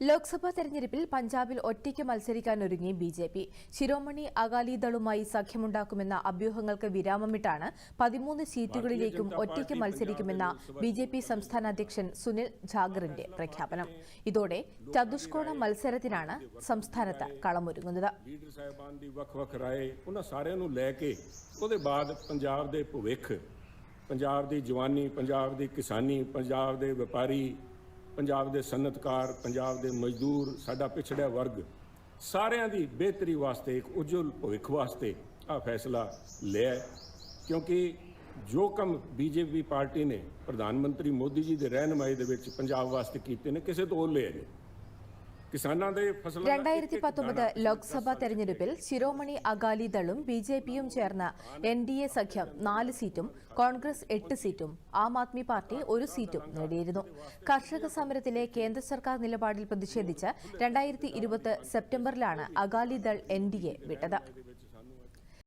ലോക്സഭാ തെരഞ്ഞെടുപ്പിൽ പഞ്ചാബിൽ ഒറ്റയ്ക്ക് മത്സരിക്കാനൊരുങ്ങി ബി ജെ പി ശിരോമണി അകാലിദളുമായി സഖ്യമുണ്ടാക്കുമെന്ന അഭ്യൂഹങ്ങൾക്ക് വിരാമമിട്ടാണ് പതിമൂന്ന് സീറ്റുകളിലേക്കും ഒറ്റയ്ക്ക് മത്സരിക്കുമെന്ന ബി ജെ പി സംസ്ഥാന അധ്യക്ഷൻ സുനിൽ ജാഗറിന്റെ പ്രഖ്യാപനം ഇതോടെ ചതുഷ്കോണ മത്സരത്തിനാണ് സംസ്ഥാനത്ത് കളമൊരുങ്ങുന്നത് ਲੀਡਰ ਸਾਹਿਬਾਨ ਦੀ ਵੱਖ-ਵੱਖ ਰਾਏ ਉਹਨਾਂ ਸਾਰਿਆਂ ਨੂੰ ਲੈ ਕੇ ਉਹਦੇ ਬਾਅਦ ਪੰਜਾਬ ਦੇ ਭਵਿੱਖ ਪੰਜਾਬ ਦੀ ਜਵਾਨੀ ਪੰਜਾਬ ਦੀ ਕਿਸਾਨੀ ਪੰਜਾਬ ਦੇ ਵਪਾਰੀ ਪੰਜਾਬ ਦੇ ਸਨਅਤਕਾਰ, ਪੰਜਾਬ ਦੇ ਮਜ਼ਦੂਰ, ਸਾਡਾ ਪਿਛੜਿਆ ਵਰਗ, ਸਾਰਿਆਂ ਦੀ ਬਿਹਤਰੀ ਵਾਸਤੇ, ਇੱਕ ਉਜਵਲ ਭਵਿੱਖ ਵਾਸਤੇ ਆ ਫੈਸਲਾ ਲਿਆ ਕਿਉਂਕਿ ਜੋ ਕੰਮ ਬੀਜੇਪੀ ਪਾਰਟੀ ਨੇ, ਪ੍ਰਧਾਨ ਮੰਤਰੀ ਮੋਦੀ ਜੀ ਦੇ ਰਹਿਨਮਾਈ ਦੇ ਵਿੱਚ ਪੰਜਾਬ ਵਾਸਤੇ ਕੀਤੇ ਨੇ, ਕਿਸੇ ਤੋਂ ਉਹ ਲਏ ਨੇ രണ്ടായിരത്തി പത്തൊമ്പത് ലോക്സഭാ തെരഞ്ഞെടുപ്പിൽ ശിരോമണി അകാലിദളും ബി ജെ പിയും ചേർന്ന എൻ ഡി എ സഖ്യം നാല് സീറ്റും കോൺഗ്രസ് എട്ട് സീറ്റും ആം ആദ്മി പാർട്ടി ഒരു സീറ്റും നേടിയിരുന്നു. കർഷക സമരത്തിലെ കേന്ദ്ര സർക്കാർ നിലപാടിൽ പ്രതിഷേധിച്ച് രണ്ടായിരത്തി ഇരുപത് സെപ്റ്റംബറിലാണ് അകാലിദൾ എൻ ഡി എ വിട്ടത്.